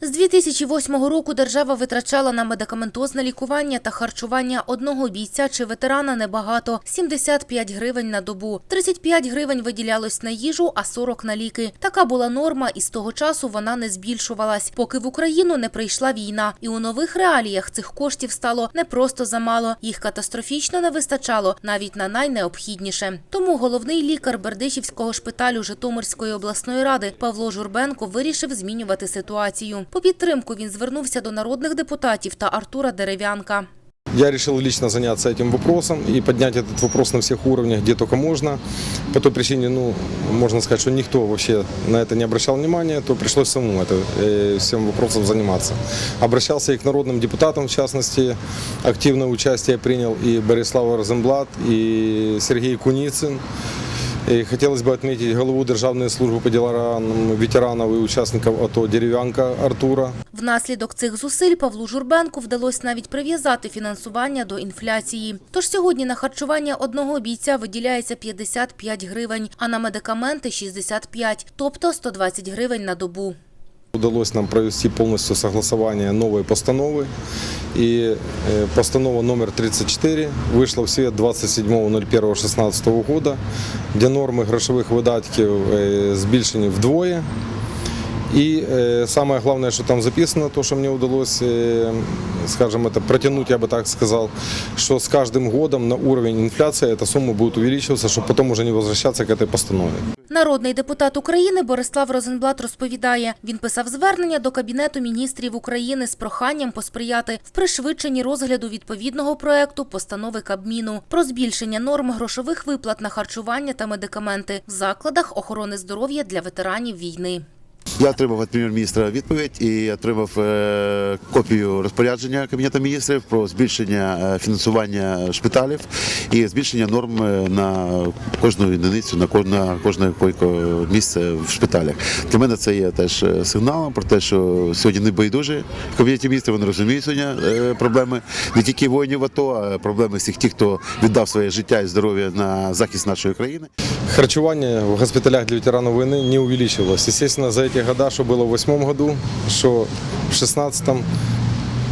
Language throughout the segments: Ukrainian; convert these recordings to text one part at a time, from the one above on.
З 2008 року держава витрачала на медикаментозне лікування та харчування одного бійця чи ветерана небагато – 75 гривень на добу. 35 гривень виділялось на їжу, а 40 – на ліки. Така була норма, і з того часу вона не збільшувалась, поки в Україну не прийшла війна. І у нових реаліях цих коштів стало не просто замало, їх катастрофічно не вистачало навіть на найнеобхідніше. Тому головний лікар Бердичівського шпиталю Житомирської обласної ради Павло Журбенко вирішив змінювати ситуацію. По підтримку він звернувся до народних депутатів та Артура Дерев'янка. Я решил лично заняться этим вопросом и поднять этот вопрос на всех уровнях, где только можно. По той причине, ну, можно сказать, что никто вообще на это не обращал внимания, то пришлось самому это, э, всем вопросом заниматься. Обращался и к народным депутатам, в частности, активное участие принял и Борислав Розенблат, и Сергей Куницын. И хотелось бы отметить голову Державної служби по ділам ветеранів і учасників АТО Дерев'янка Артура. Внаслідок цих зусиль Павлу Журбенку вдалося навіть прив'язати фінансування до інфляції. Тож сьогодні на харчування одного бійця виділяється 55 гривень, а на медикаменти – 65, тобто 120 гривень на добу. Удалось нам провести полностью согласование новой постановы. И э, постанова номер 34 вышла в свет 27.01.16 года, где нормы грошовых видатків э, збільшені вдвоє. И э, самое главное, что там записано, то, что мне удалось, э, скажем, это протянуть, я бы так сказал, что с каждым годом на уровень инфляции эта сумма будет увеличиваться, чтобы потом уже не возвращаться к этой постанове. Народний депутат України Борислав Розенблат розповідає, він писав звернення до Кабінету міністрів України з проханням посприяти в пришвидшенні розгляду відповідного проекту постанови Кабміну про збільшення норм грошових виплат на харчування та медикаменти в закладах охорони здоров'я для ветеранів війни. Я отримав від прем'єр-міністра відповідь і отримав е, копію розпорядження Кабінету міністрів про збільшення е, фінансування шпиталів і збільшення норм е, на кожну одиницю, на кож- на кожне місце в шпиталях. Для мене це є теж сигналом про те, що сьогодні не байдужі в Кабінеті міністрів. Вони розуміють сьогодні проблеми не тільки воїнів АТО, а проблеми всіх тих, хто віддав своє життя і здоров'я на захист нашої країни. Харчевание в госпиталях для ветеранов войны не увеличивалось. Естественно, за эти года, что было в восьмом году, что в шестнадцатом,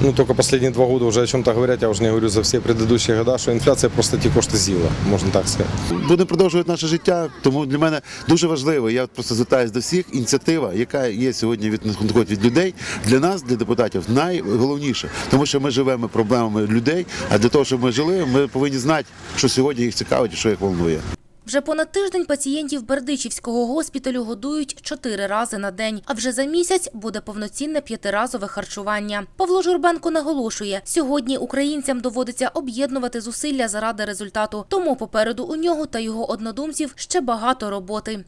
ну только последние два года уже о чем-то говорят, я уже не говорю за все предыдущие года, что инфляция просто ті кошти з'їла, можна так сказати. Будемо продовжувати наше життя. Тому для мене дуже важливо. Я просто звертаюся до всіх. Ініціатива, яка є сьогодні від надходить від людей, для нас, для депутатів, найголовніше, тому що ми живемо проблемами людей. А для того, щоб ми жили, ми повинні знати, що сьогодні їх цікавить і що їх волнує. Вже понад тиждень пацієнтів Бердичівського госпіталю годують чотири рази на день, а вже за місяць буде повноцінне п'ятиразове харчування. Павло Журбенко наголошує, сьогодні українцям доводиться об'єднувати зусилля заради результату, тому попереду у нього та його однодумців ще багато роботи.